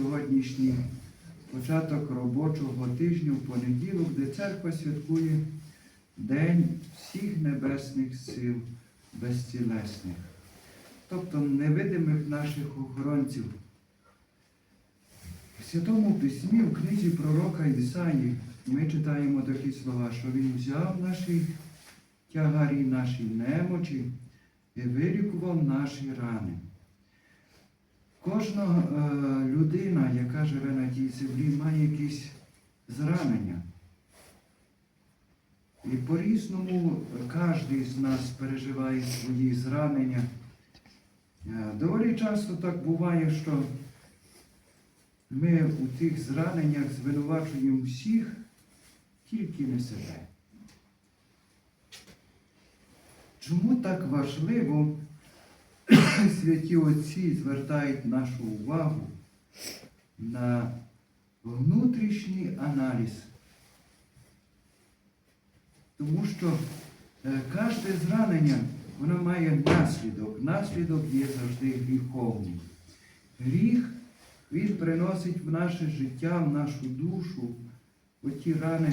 сьогоднішній початок робочого тижня в понеділок, де церква святкує День всіх небесних сил безцілесних, тобто невидимих наших охоронців. В Святому Письмі в книзі пророка Ісаї ми читаємо такі слова, що Він взяв наші тягарі, наші немочі і вилікував наші рани. Кожна е, людина, яка живе на тій землі, має якісь зранення. І по-різному кожен з нас переживає свої зранення. Е, Доволі часто так буває, що ми у тих зраненнях звинувачуємо всіх, тільки не себе. Чому так важливо святі Отці звертають нашу увагу на внутрішній аналіз? Тому що е, кожне зранення воно має наслідок. Наслідок є завжди гріховний. Гріх він приносить в наше життя, в нашу душу оті рани,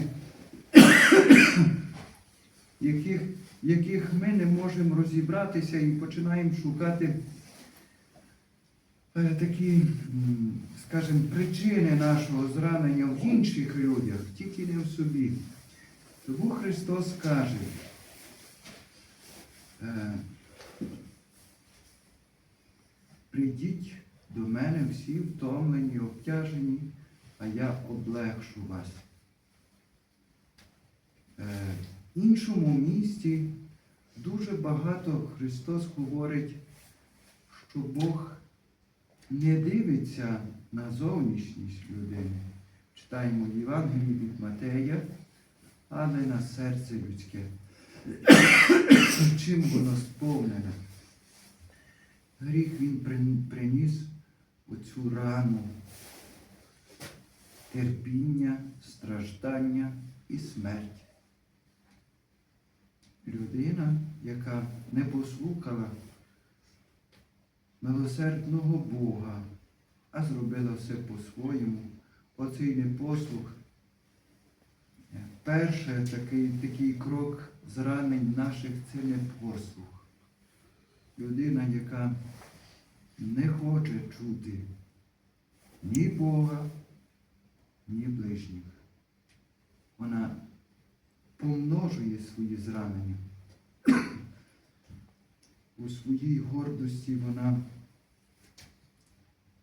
яких, яких ми не можемо розібратися і починаємо шукати е, такі, скажімо, причини нашого зранення в інших людях, тільки не в собі. Тому Христос каже, е, прийдіть до мене всі втомлені, обтяжені, а я облегшу вас. Іншому місці дуже багато Христос говорить, що Бог не дивиться на зовнішність людини. Читаємо в Євангелії від Матея, але на серце людське. Чим воно сповнене? Гріх він прин- приніс оцю рану терпіння, страждання і смерть. Людина, яка не послухала милосердного Бога, а зробила все по-своєму, оцей непослух. е, Перший такий, такий крок зранень наших це непослух. Людина, яка не хоче чути ні Бога, ні ближніх. Вона помножує свої зранення. У своїй гордості вона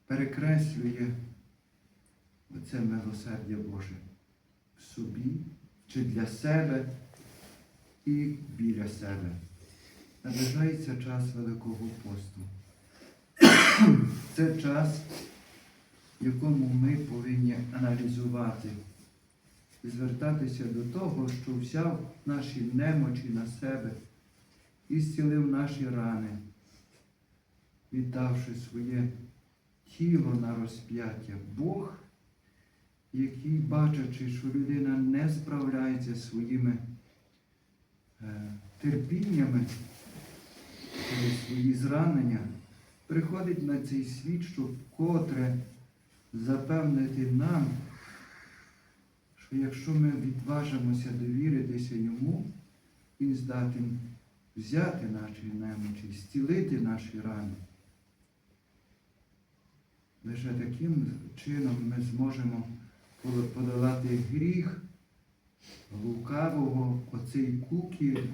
перекреслює оце милосердя Боже в собі чи для себе і біля себе. Наближається час Великого посту. Це час, в якому ми повинні аналізувати звертатися до того, що взяв наші немочі на себе і зцілив наші рани, віддавши своє тіло на розп'яття. Бог, який, бачачи, що людина не справляється своїми е, терпіннями, через свої зранення, приходить на цей світ, щоб вкотре запевнити нам, що якщо ми відважимося довіритися йому, він здатен взяти наші немочі, зцілити наші рани. Лише таким чином ми зможемо подолати гріх лукавого, оцей кукіль,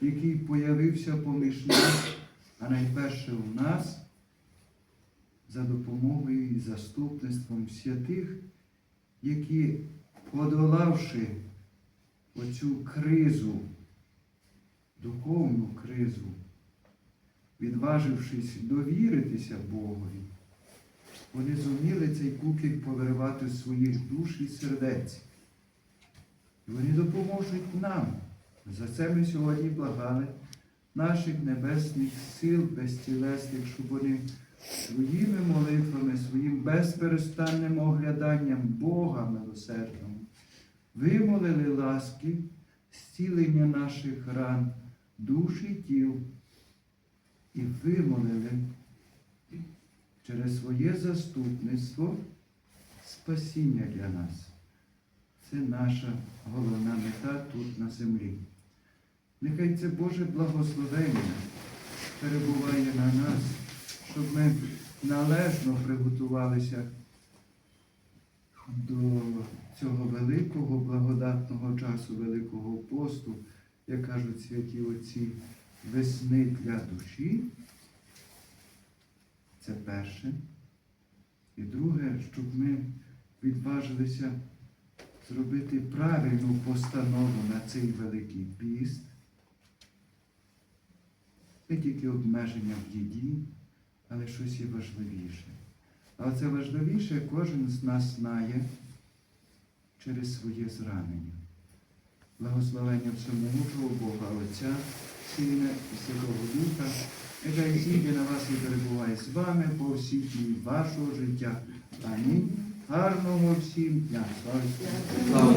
який появився поміж нас, а найперше у нас, за допомогою і заступництвом святих, які, подолавши оцю кризу, духовну кризу, відважившись довіритися Богові, вони зуміли цей кукіль повиривати з своїх душ і сердець. І вони допоможуть нам. За це ми сьогодні благали наших небесних сил безтілесних, щоб вони своїми молитвами, своїм безперестанним огляданням Бога милосердного вимолили ласки, зцілення наших ран, душ і тіл, і вимолили через своє заступництво спасіння для нас. Це наша головна мета тут на землі. Нехай це Боже благословення перебуває на нас, щоб ми належно приготувалися до цього великого благодатного часу, Великого посту, як кажуть святі отці, весни для душі. Це перше. І друге, щоб ми відважилися зробити правильну постанову на цей великий піст. Не тільки обмеження в їді, але щось є важливіше. А це важливіше кожен з нас знає через своє зранення. Благословення всемогучого Бога Отця, Сина і Святого Духа, нехай зійде на вас і перебуває з вами по всі дні вашого життя. Амінь. Гарного всім дня. Слава